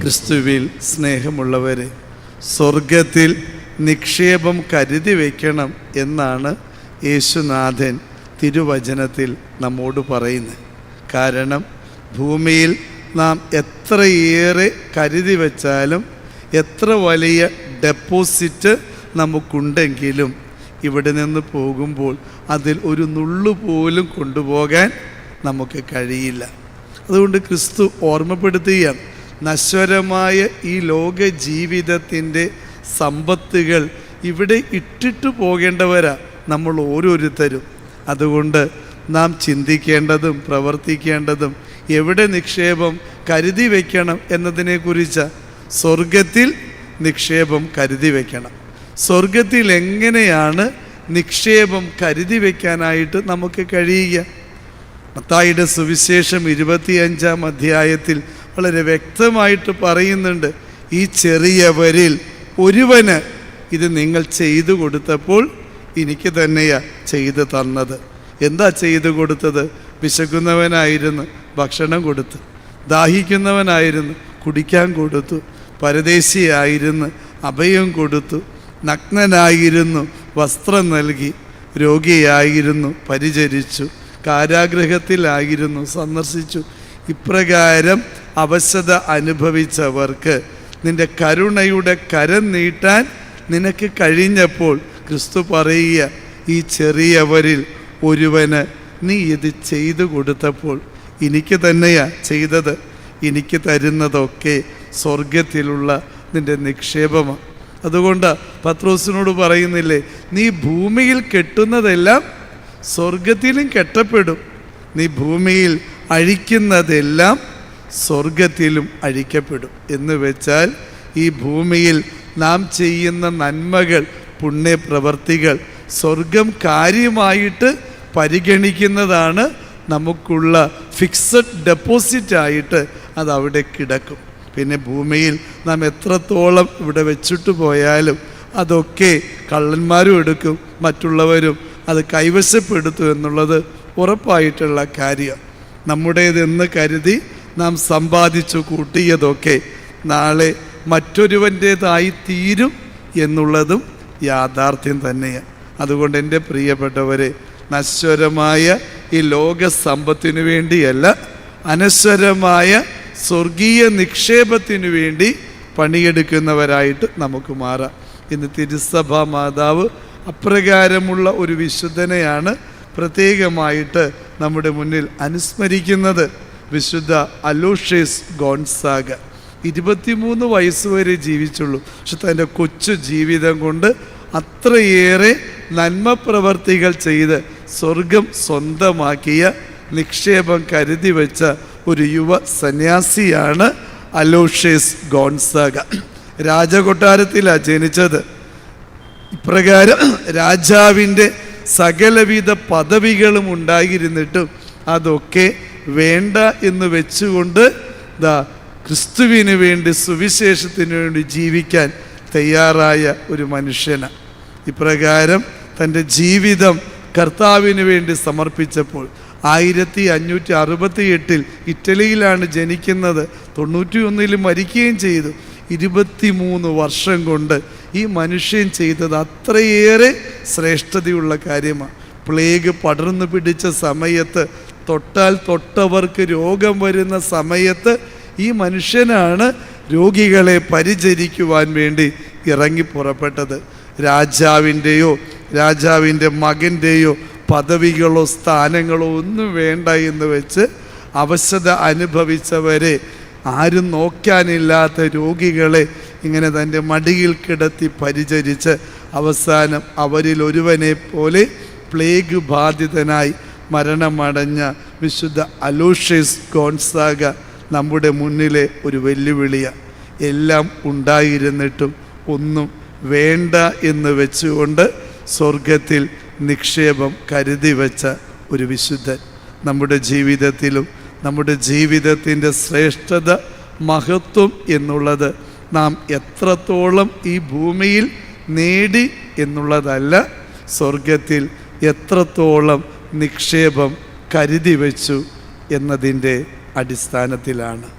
ക്രിസ്തുവിൽ സ്നേഹമുള്ളവരെ സ്വർഗത്തിൽ നിക്ഷേപം കരുതി വയ്ക്കണം എന്നാണ് യേശുനാഥൻ തിരുവചനത്തിൽ നമ്മോട് പറയുന്നത്. കാരണം ഭൂമിയിൽ നാം എത്രയേറെ കരുതി വച്ചാലും എത്ര വലിയ ഡെപ്പോസിറ്റ് നമുക്കുണ്ടെങ്കിലും ഇവിടെ നിന്ന് പോകുമ്പോൾ അതിൽ ഒരു നുള്ളു പോലും കൊണ്ടുപോകാൻ നമുക്ക് കഴിയില്ല. അതുകൊണ്ട് ക്രിസ്തു ഓർമ്മപ്പെടുത്തുകയാണ് നശ്വരമായ ഈ ലോക ജീവിതത്തിന്റെ സമ്പത്തുകൾ ഇവിടെ ഇട്ടിട്ട് പോകേണ്ടവരാ നമ്മൾ ഓരോരുത്തരും. അതുകൊണ്ട് നാം ചിന്തിക്കേണ്ടതും പ്രവർത്തിക്കേണ്ടതും എവിടെ നിക്ഷേപം കരുതി വയ്ക്കണം എന്നതിനെക്കുറിച്ച് സ്വർഗത്തിൽ നിക്ഷേപം കരുതി വയ്ക്കണം സ്വർഗത്തിൽ എങ്ങനെയാണ് നിക്ഷേപം കരുതി വയ്ക്കാനായിട്ട് നമുക്ക് കഴിയുക? മത്തായിയുടെ സുവിശേഷം ഇരുപത്തിയഞ്ചാം അധ്യായത്തിൽ വളരെ വ്യക്തമായിട്ട് പറയുന്നുണ്ട് ഈ ചെറിയവരിൽ ഒരുവന് ഇത് നിങ്ങൾ ചെയ്തു കൊടുത്തപ്പോൾ എനിക്ക് തന്നെയാ ചെയ്തു തന്നത്. എന്താ ചെയ്തു കൊടുത്തത്? വിശക്കുന്നവനായിരുന്നു ഭക്ഷണം കൊടുത്തു. ദാഹിക്കുന്നവനായിരുന്നു കുടിക്കാൻ കൊടുത്തു. പരദേശിയായിരുന്നു അഭയം കൊടുത്തു. നഗ്നനായിരുന്നു വസ്ത്രം നൽകി രോഗിയായിരുന്നു പരിചരിച്ചു കാരാഗ്രഹത്തിലായിരുന്നു സന്ദർശിച്ചു. ഇപ്രകാരം അവശത അനുഭവിച്ചവർക്ക് നിന്റെ കരുണയുടെ കരം നീട്ടാൻ നിനക്ക് കഴിഞ്ഞപ്പോൾ ക്രിസ്തു പറയുക ഈ ചെറിയവരിൽ ഒരുവന് നീ ഇത് ചെയ്തു കൊടുത്തപ്പോൾ എനിക്ക് തന്നെയാ ചെയ്തത്. എനിക്ക് തരുന്നതൊക്കെ സ്വർഗത്തിലുള്ള നിന്റെ നിക്ഷേപമാണ്. അതുകൊണ്ട് പത്രോസിനോട് പറയുന്നില്ലേ നീ ഭൂമിയിൽ കെട്ടുന്നതെല്ലാം സ്വർഗത്തിലും കെട്ടപ്പെടും. നീ ഭൂമിയിൽ അഴിക്കുന്നതെല്ലാം സ്വർഗത്തിലും അഴിക്കപ്പെടും. എന്ന് വെച്ചാൽ ഈ ഭൂമിയിൽ നാം ചെയ്യുന്ന നന്മകൾ പുണ്യപ്രവർത്തികൾ സ്വർഗം കാര്യമായിട്ട് പരിഗണിക്കുന്നതാണ് നമുക്കുള്ള ഫിക്സഡ് ഡെപ്പോസിറ്റായിട്ട് അത് അവിടെ കിടക്കും. പിന്നെ ഭൂമിയിൽ നാം എത്രത്തോളം ഇവിടെ വെച്ചിട്ട് പോയാലും അതൊക്കെ കള്ളന്മാരും എടുക്കും മറ്റുള്ളവരും അത് കൈവശപ്പെടുത്തും എന്നുള്ളത് ഉറപ്പായിട്ടുള്ള കാര്യം. നമ്മുടേതെന്ന് കരുതി നാം സമ്പാദിച്ചു കൂട്ടിയതൊക്കെ നാളെ മറ്റൊരുവന്റേതായി തീരും എന്നുള്ളതും യാഥാർത്ഥ്യം തന്നെയാണ്. അതുകൊണ്ട് എന്റെ പ്രിയപ്പെട്ടവരെ നശ്വരമായ ഈ ലോക സമ്പത്തിനു വേണ്ടിയല്ല അനശ്വരമായ സ്വർഗീയ നിക്ഷേപത്തിനു വേണ്ടി പണിയെടുക്കുന്നവരായിട്ട് നമുക്ക് മാറാം. ഇന്ന് തിരുസഭ മാതാവ് അപ്രകാരമുള്ള ഒരു വിശുദ്ധനെയാണ് പ്രത്യേകമായിട്ട് നമ്മുടെ മുന്നിൽ അനുസ്മരിക്കുന്നത് വിശുദ്ധ അലോഷ്യസ് ഗോൺസാഗ. ഇരുപത്തിമൂന്ന് വയസ്സുവരെ ജീവിച്ചുള്ളൂ. പക്ഷെ തന്റെ കൊച്ചു ജീവിതം കൊണ്ട് അത്രയേറെ നന്മ പ്രവർത്തികൾ ചെയ്ത് സ്വർഗം സ്വന്തമാക്കിയ നിക്ഷേപം കരുതി വെച്ച ഒരു യുവ സന്യാസിയാണ് അലോഷ്യസ് ഗോൺസാഗ. രാജകൊട്ടാരത്തിലാണ് ജനിച്ചത്. ഇപ്രകാരം രാജാവിന്റെ സകലവിധ പദവികളും ഉണ്ടായിരുന്നിട്ടും അതൊക്കെ വേണ്ട എന്ന് വെച്ചുകൊണ്ട് ദാ ക്രിസ്തുവിന് വേണ്ടി സുവിശേഷത്തിന് വേണ്ടി ജീവിക്കാൻ തയ്യാറായ ഒരു മനുഷ്യന്. ഇപ്രകാരം തന്റെ ജീവിതം കർത്താവിന് വേണ്ടി സമർപ്പിച്ചപ്പോൾ ആയിരത്തി അഞ്ഞൂറ്റി അറുപത്തി എട്ടിൽ ഇറ്റലിയിലാണ് ജനിക്കുന്നത്. തൊണ്ണൂറ്റി ഒന്നിൽ മരിക്കുകയും ചെയ്തു. ഇരുപത്തിമൂന്ന് വർഷം കൊണ്ട് ഈ മനുഷ്യൻ ചെയ്തത് അത്രയേറെ ശ്രേഷ്ഠതയുള്ള കാര്യമാണ്. പ്ലേഗ് പടർന്നു പിടിച്ച സമയത്ത് തൊട്ടാൽ തൊട്ടവർക്ക് രോഗം വരുന്ന സമയത്ത് ഈ മനുഷ്യനാണ് രോഗികളെ പരിചരിക്കുവാൻ വേണ്ടി ഇറങ്ങി പുറപ്പെട്ടത്. രാജാവിന്റെയോ രാജാവിന്റെ മകന്റെയോ പദവികളോ സ്ഥാനങ്ങളോ ഒന്നും വേണ്ട എന്ന് വെച്ച് അവശത അനുഭവിച്ചവരെ ആരും നോക്കാനില്ലാത്ത രോഗികളെ ഇങ്ങനെ തന്റെ മടിയിൽ കിടത്തി പരിചരിച്ച് അവസാനം അവരിൽ ഒരുവനെ പോലെ പ്ലേഗ് ബാധിതനായി മരണമടഞ്ഞ വിശുദ്ധ അലൂഷ്യസ് ഗോൺസാഗ നമ്മുടെ മുന്നിലെ ഒരു വെല്ലുവിളിയാണ് എല്ലാം ഉണ്ടായിരുന്നിട്ടും ഒന്നും വേണ്ട എന്ന് വെച്ചുകൊണ്ട് സ്വർഗത്തിൽ നിക്ഷേപം കരുതി വെച്ച ഒരു വിശുദ്ധൻ. നമ്മുടെ ജീവിതത്തിലും നമ്മുടെ ജീവിതത്തിന്റെ ശ്രേഷ്ഠത മഹത്വം എന്നുള്ളത് നാം എത്രത്തോളം ഈ ഭൂമിയിൽ നേടി എന്നുള്ളതല്ല സ്വർഗത്തിൽ എത്രത്തോളം നിക്ഷേപം കരുതി വച്ചു എന്നതിന്റെ അടിസ്ഥാനത്തിലാണ്.